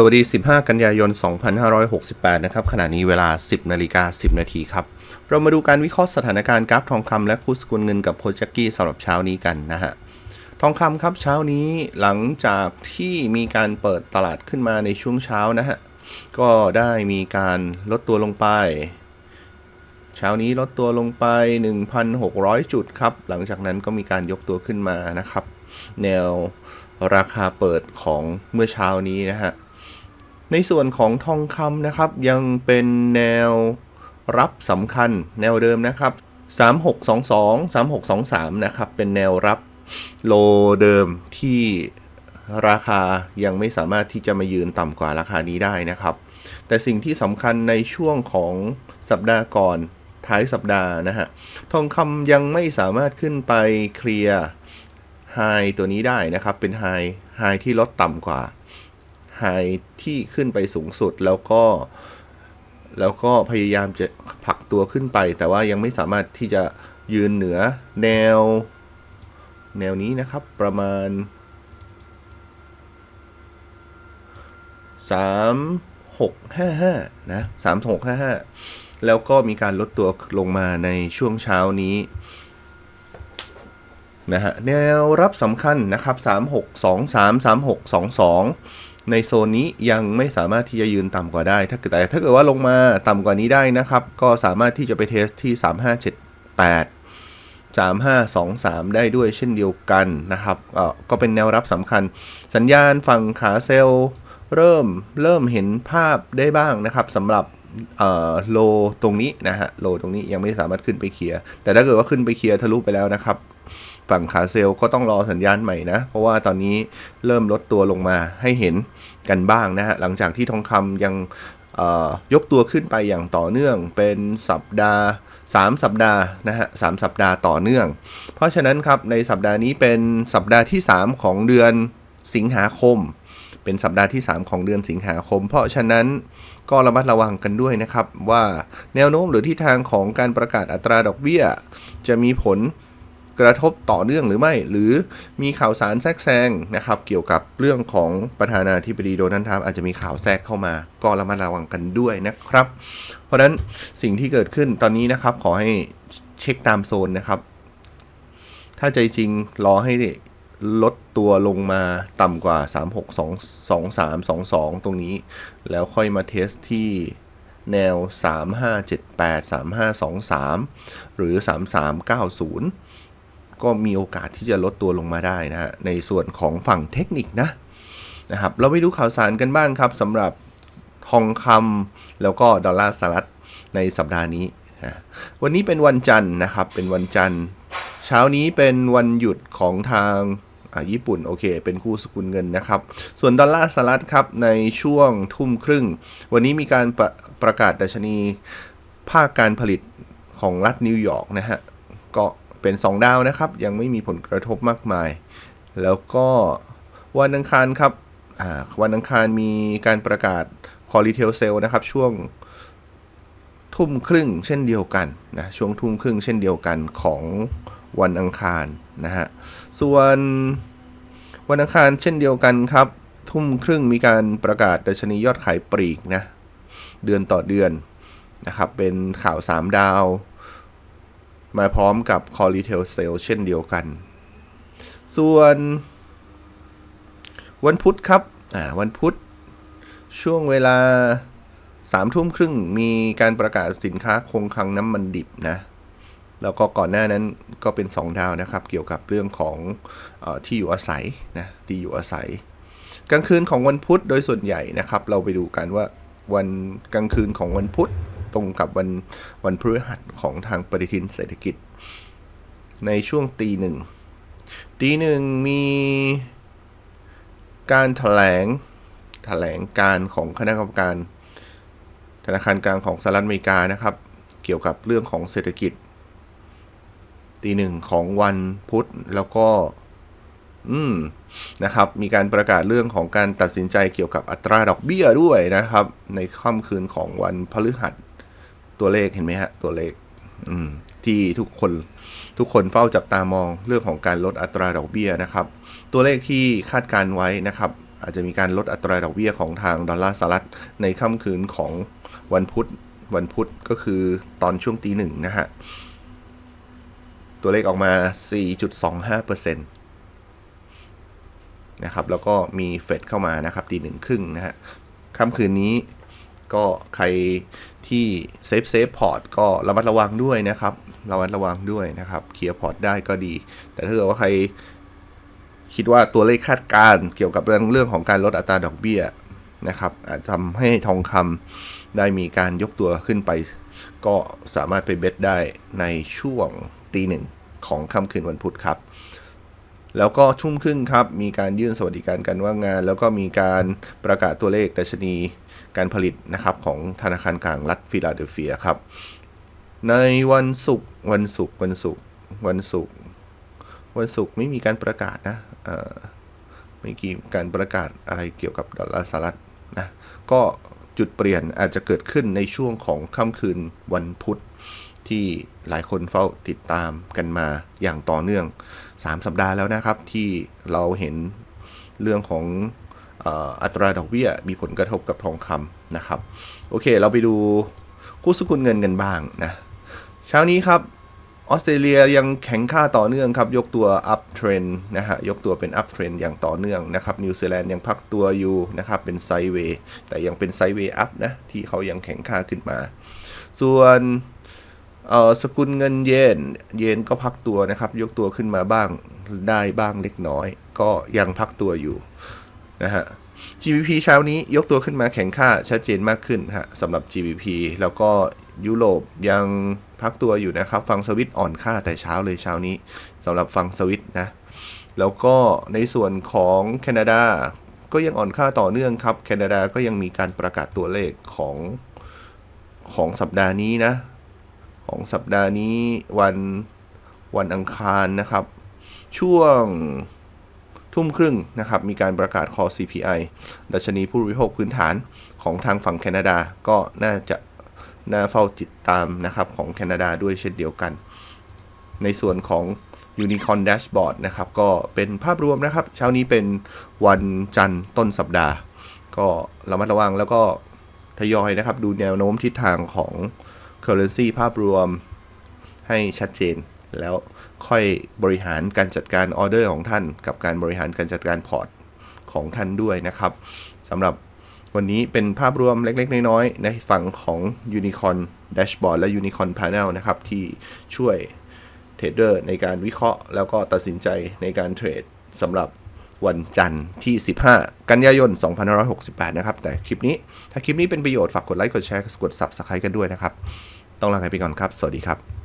สวัสดี 15 กันยายน 2568 นะครับ ขณะนี้เวลา 10 นาฬิกา 10 นาทีครับ เรามาดูการวิเคราะห์สถานการณ์กราฟทองคำและคู่สกุลเงินกับโคจ็กกี้สำหรับเช้านี้กันนะฮะ ทองคำครับเช้านี้หลังจากที่มีการเปิดตลาดขึ้นมาในช่วงเช้านะฮะ ก็ได้มีการลดตัวลงไป เช้านี้ลดตัวลงไป 1,600 จุดครับ หลังจากนั้นก็มีการยกตัวขึ้นมานะครับ แนวราคาเปิดของเมื่อเช้านี้นะฮะ ในส่วนของทองคำนะครับ ยังเป็นแนวรับสำคัญแนวเดิมนะครับ 3622 3623 นะครับ เป็นแนวรับโลเดิมที่ราคายังไม่สามารถที่จะมายืนต่ำกว่าราคานี้ได้นะครับ แต่สิ่งที่สำคัญในช่วงของสัปดาห์ก่อนท้ายสัปดาห์นะฮะ ทองคำยังไม่สามารถขึ้นไปเคลียร์ไฮตัวนี้ได้นะครับ เป็นไฮไฮที่ลดต่ำกว่า ไฮที่ขึ้นไปสูงสุดแล้วก็ แล้วก็พยายามจะผลักตัวขึ้นไป แต่ว่ายังไม่สามารถที่จะยืนเหนือแนว แนวนี้นะครับประมาณ 3655 นะ3655 แล้วก็มีการลดตัวลงมาในช่วงเช้านี้นะฮะแนวรับสำคัญนะครับ 3623 3622 ในโซนนี้ยังไม่สามารถที่จะยืนต่ำกว่าได้ ถ้าเกิดแต่ถ้าเกิดว่าลงมาต่ำกว่านี้ได้นะครับ ก็สามารถที่จะไปเทสที่ 3578 3523 ได้ด้วยเช่นเดียวกันนะครับ ก็เป็นแนวรับสำคัญ สัญญาณฝั่งขาเซลเริ่มเริ่มเห็นภาพได้บ้างนะครับสำหรับโลตรงนี้นะฮะโลตรงนี้ยังไม่สามารถขึ้นไปเคลียร์ แต่ถ้าเกิดว่าขึ้นไปเคลียร์ทะลุไปแล้วนะครับ ฝั่งขาเซลล์ก็ต้องรอสัญญาณใหม่นะ เพราะว่าตอนนี้เริ่มลดตัวลงมาให้เห็นกันบ้างนะฮะ หลังจากที่ทองคำยังยกตัวขึ้นไปอย่างต่อเนื่องเป็นสัปดาห์ 3 สัปดาห์นะฮะสสัปดาห์ต่อเนื่อง เพราะฉะนั้นครับในสัปดาห์นี้เป็นสัปดาห์ที่ 3 ของเดือนสิงหาคม เป็นสัปดาห์ที่ 3 ของเดือนสิงหาคม เพราะฉะนั้นก็ระมัดระวังกันด้วยนะครับ ว่าแนวโน้มหรือทิศทางของการประกาศอัตราดอกเบี้ย จะมีผล กระทบต่อเนื่องหรือไม่ หรือมีข่าวสารแทรกแซงนะครับเกี่ยวกับเรื่องของประธานาธิบดีโดนัลด์ทรัมป์อาจจะมีข่าวแทรกเข้ามา ก็ระมัดระวังกันด้วยนะครับ เพราะฉะนั้นสิ่งที่เกิดขึ้นตอนนี้นะครับขอให้เช็คตามโซนนะครับ ถ้าใจจริงรอให้ลดตัวลงมาต่ำกว่า 3622ตรงนี้ แล้วค่อยมาเทสที่แนว 3578 3523 หรือ 3390 ก็มีโอกาสที่จะลดตัวลงมาได้นะฮะในส่วนของฝั่งเทคนิคนะนะครับเราไปดูข่าวสารกันบ้างครับสำหรับทองคำแล้วก็ดอลลาร์สหรัฐในสัปดาห์นี้นะวันนี้เป็นวันจันทร์นะครับ เป็นวันจันทร์ เช้านี้เป็นวันหยุดของทางญี่ปุ่นโอเค เป็นคู่สกุลเงินนะครับ ส่วนดอลลาร์สหรัฐครับ ในช่วงทุ่มครึ่ง วันนี้มีการประประกาศดัชนีภาคการผลิตของรัฐนิวยอร์กนะฮะก็ เป็น 2 ดาวนะครับ ยังไม่มีผลกระทบมากมาย แล้วก็วันอังคารครับวันอังคารมีการประกาศคอรีเทลเซลนะครับ ช่วงทุ่มครึ่งเช่นเดียวกันนะช่วงทุ่มครึ่งเช่นเดียวกันของวันอังคารนะฮะส่วนวันอังคารเช่นเดียวกันครับ ทุ่มครึ่งมีการประกาศดัชนียอดขายปลีกนะเดือนต่อเดือนนะครับเป็นข่าว 3 ดาว มาพร้อมกับ Core Retail Sale เช่นเดียวกัน ส่วน วันพุธครับอ่าวันพุธ ช่วงเวลาสามทุ่มครึ่งมีการประกาศสินค้าคงคลังน้ำมันดิบนะ แล้วก็ก่อนหน้านั้นก็เป็น 2 ดาวนะครับ เกี่ยวกับเรื่องของอที่อยู่อาศัยนะที่อยู่อาศัย กลางคืนของวันพุธโดยส่วนใหญ่นะครับ เราไปดูกันว่าวันกลางคืนของวันพุธ ตรงกับวันวันพฤหัสของทางปฏิทินเศรษฐกิจ ในช่วงตีหนึ่งตีหนึ่งมีการถแถลงแถลงการของคณะกรรมการ ธนาคารกลางของสหรัฐอเมริกานะครับ เกี่ยวกับเรื่องของเศรษฐกิจ ตีหนึ่งของวันพุธแล้วก็ อืมนะครับ มีการประกาศเรื่องของการตัดสินใจเกี่ยวกับอัตราดอกเบี้ยด้วยนะครับ ในค่ำคืนของวันพฤหัส ตัวเลขเห็นไหมฮะ ตัวเลข อืม ที่ทุกคนทุกคนเฝ้าจับตามองเรื่องของการลดอัตราดอกเบี้ยนะครับ ตัวเลขที่คาดการไว้นะครับ อาจจะมีการลดอัตราดอกเบี้ยของทางดอลลาร์สหรัฐในค่ำคืนของวันพุธวันพุธก็คือตอนช่วงตีหนึ่งนะฮะ ตัวเลขออกมา 4.25%นะครับ แล้วก็มีเฟดเข้ามานะครับตีหนึ่งครึ่งนะฮะค่ำคืนนี้ ก็ใครที่เซฟเซฟพอร์ตก็ระมัดระวังด้วยนะครับระมัดระวังด้วยนะครับเคลียร์พอร์ตได้ก็ดี แต่ถ้าเกิดว่าใครคิดว่าตัวเลขคาดการเกี่ยวกับเรื่องเรื่องของการลดอัตราดอกเบี้ยนะครับอาจทำให้ทองคำได้มีการยกตัวขึ้นไป ก็สามารถไปเบ็ดได้ในช่วงตีหนึ่งของค่ำคืนวันพุธครับ แล้วก็ชุ่มครึ่งครับ มีการยื่นสวัสดิการการว่างงาน แล้วก็มีการประกาศตัวเลขดัชนีการผลิตนะครับของธนาคารกลางรัฐฟิลาเดลเฟียครับ ในวันศุกร์วันศุกร์วันศุกร์วันศุกร์วันศุกร์ไม่มีการประกาศนะไม่มีการประกาศอะไรเกี่ยวกับดอลลาร์สหรัฐนะก็จุดเปลี่ยนอาจจะเกิดขึ้นในช่วงของค่ำคืนวันพุธ ที่หลายคนเฝ้าติดตามกันมาอย่างต่อเนื่อง 3 สัปดาห์แล้วนะครับ ที่เราเห็นเรื่องของอัตราดอกเบี้ยมีผลกระทบกับทองคำนะครับ โอเค เราไปดูคู่สกุลเงินกันบ้างนะเช้านี้ครับออสเตรเลียยังแข็งค่าต่อเนื่องครับ ยกตัว up trend นะฮะ ยกตัวเป็น up trend อย่างต่อเนื่องนะครับ นิวซีแลนด์ยังพักตัวอยู่นะครับ เป็นไซเวย์แต่ยังเป็นไซเวย์ up นะ ที่เขายังแข็งค่าขึ้นมา ส่วน เอ่อสกุลเงินเยนเยนก็พักตัวนะครับ ยกตัวขึ้นมาบ้างได้บ้างเล็กน้อย ก็ยังพักตัวอยู่นะฮะ GBP เช้านี้ยกตัวขึ้นมาแข็งค่าชัดเจนมากขึ้นฮะสำหรับ GBP แล้วก็ยุโรปยังพักตัวอยู่นะครับ ฟังสวิตอ่อนค่าแต่เช้าเลยเช้านี้สำหรับฟังสวิตนะ แล้วก็ในส่วนของแคนาดาก็ยังอ่อนค่าต่อเนื่องครับ แคนาดาก็ยังมีการประกาศตัวเลขของของสัปดาห์นี้นะ ของสัปดาห์นี้วันวันอังคารนะครับ ช่วงทุ่มครึ่งนะครับ มีการประกาศ Core CPI ดัชนีผู้บริโภคพื้นฐานของทางฝั่งแคนาดาก็น่าจะน่าเฝ้าติดตามนะครับของแคนาดาด้วยเช่นเดียวกัน ในส่วนของ Unicorn Dashboard นะครับ ก็เป็นภาพรวมนะครับ เช้านี้เป็นวันจันทร์ต้นสัปดาห์ ก็ระมัดระวังแล้วก็ทยอยนะครับ ดูแนวโน้มทิศทางของ Currency ภาพรวมให้ชัดเจน แล้วค่อยบริหารการจัดการออเดอร์ของท่าน กับการบริหารการจัดการพอร์ตของท่านด้วยนะครับสำหรับวันนี้เป็นภาพรวมเล็ก ๆ น้อยๆในฝั่งของ Unicorn Dashboard และ Unicorn Panel นะครับ ที่ช่วยเทรดเดอร์ในการวิเคราะห์ แล้วก็ตัดสินใจในการเทรดสำหรับ วันจันทร์ที่ 15 กันยายน 2568 นะครับ แต่คลิปนี้ ถ้าคลิปนี้เป็นประโยชน์ ฝากกดไลค์ กดแชร์ กด Subscribe กันด้วยนะครับ ต้องลาไปก่อนครับ สวัสดีครับ